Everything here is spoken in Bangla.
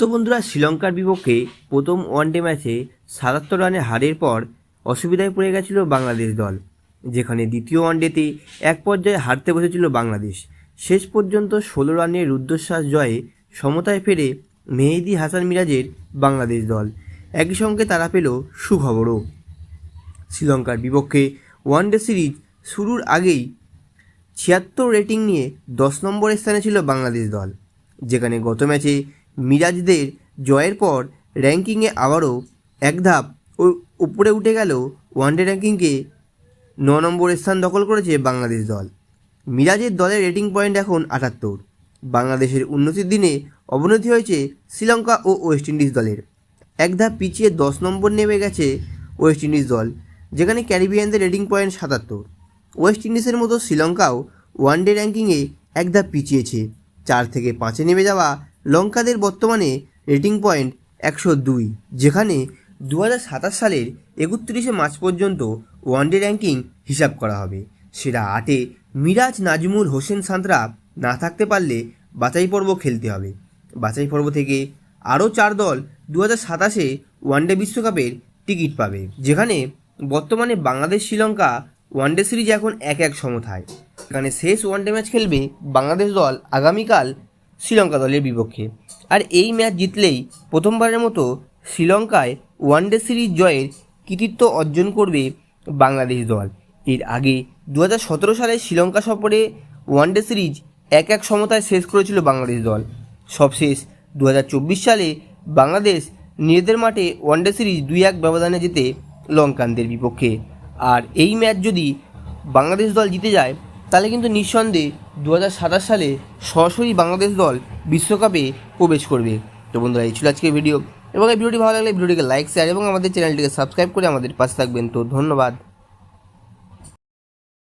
তো বন্ধুরা, শ্রীলঙ্কার বিপক্ষে প্রথম ওয়ানডে ম্যাচে সাতাত্তর রানে হারের পর অসুবিধায় পড়ে গেছিল বাংলাদেশ দল, যেখানে দ্বিতীয় ওয়ানডেতে এক পর্যায়ে হারতে বসেছিল বাংলাদেশ। শেষ পর্যন্ত ষোলো রানের রুদ্ধশ্বাস জয়ে সমতায় ফেরে মেহেদি হাসান মিরাজের বাংলাদেশ দল। একই সঙ্গে তারা পেল সুখবরও। শ্রীলঙ্কার বিপক্ষে ওয়ানডে সিরিজ শুরুর আগেই ছিয়াত্তর রেটিং নিয়ে দশ নম্বর স্থানে ছিল বাংলাদেশ দল, যেখানে গত ম্যাচে মিরাজদের জয়ের পর র্যাঙ্কিংয়ে আবারও এক ধাপ উপরে উঠে গেল ওয়ানডে র্যাঙ্কিংকে ন নম্বর স্থান দখল করেছে বাংলাদেশ দল। মিরাজের দলের রেটিং পয়েন্ট এখন আটাত্তর। বাংলাদেশের উন্নতির দিনে অবনতি হয়েছে শ্রীলঙ্কা ও ওয়েস্ট ইন্ডিজ দলের। এক ধাপ পিছিয়ে দশ নম্বর নেমে গেছে ওয়েস্ট ইন্ডিজ দল, যেখানে ক্যারিবিয়ানদের রেটিং পয়েন্ট সাতাত্তর। ওয়েস্ট ইন্ডিজের মতো শ্রীলঙ্কাও ওয়ানডে র্যাঙ্কিংয়ে এক ধাপ পিছিয়েছে। চার থেকে পাঁচে নেমে যাওয়া লঙ্কাদের বর্তমানে রেটিং পয়েন্ট একশো দুই, যেখানে দু হাজার সাতাশ সালের একত্রিশে মার্চ পর্যন্ত ওয়ানডে র্যাঙ্কিং হিসাব করা হবে। সেরা আটে মিরাজ নাজমুল হোসেন সান্ত্রা না থাকতে পারলে বাছাই পর্ব খেলতে হবে। বাছাই পর্ব থেকে আরও চার দল দু হাজার সাতাশে ওয়ানডে বিশ্বকাপের টিকিট পাবে, যেখানে বর্তমানে বাংলাদেশ, শ্রীলঙ্কা ওয়ানডে সিরিজ এখন এক এক সমথায়। এখানে শেষ ওয়ানডে ম্যাচ খেলবে বাংলাদেশ দল আগামীকাল শ্রীলঙ্কা দলের বিপক্ষে। আর এই ম্যাচ জিতলেই প্রথমবারের মতো শ্রীলঙ্কায় ওয়ানডে সিরিজ জয়ের কৃতিত্ব অর্জন করবে বাংলাদেশ দল। এর আগে দু হাজার সতেরো সালে শ্রীলঙ্কা সফরে ওয়ানডে সিরিজ এক এক সমতায় শেষ করেছিল বাংলাদেশ দল। সবশেষ দু হাজার চব্বিশ সালে বাংলাদেশ নিজেদের মাঠে ওয়ানডে সিরিজ দুই এক ব্যবধানে জিতে লঙ্কানদের বিপক্ষে। আর এই ম্যাচ যদি বাংলাদেশ দল জিতে যায় তাহলে কিন্তু নিঃসন্দেহে দু হাজার সাতাশ সালে সরাসরি বাংলাদেশ দল বিশ্বকাপে প্রবেশ করবে। তো বন্ধুরা, এই ছিল আজকের ভিডিও। এবং এই ভিডিওটি ভালো লাগলে ভিডিওটিকে লাইক শেয়ার এবং আমাদের চ্যানেলটিকে সাবস্ক্রাইব করে আমাদের পাশে থাকবেন। তো ধন্যবাদ।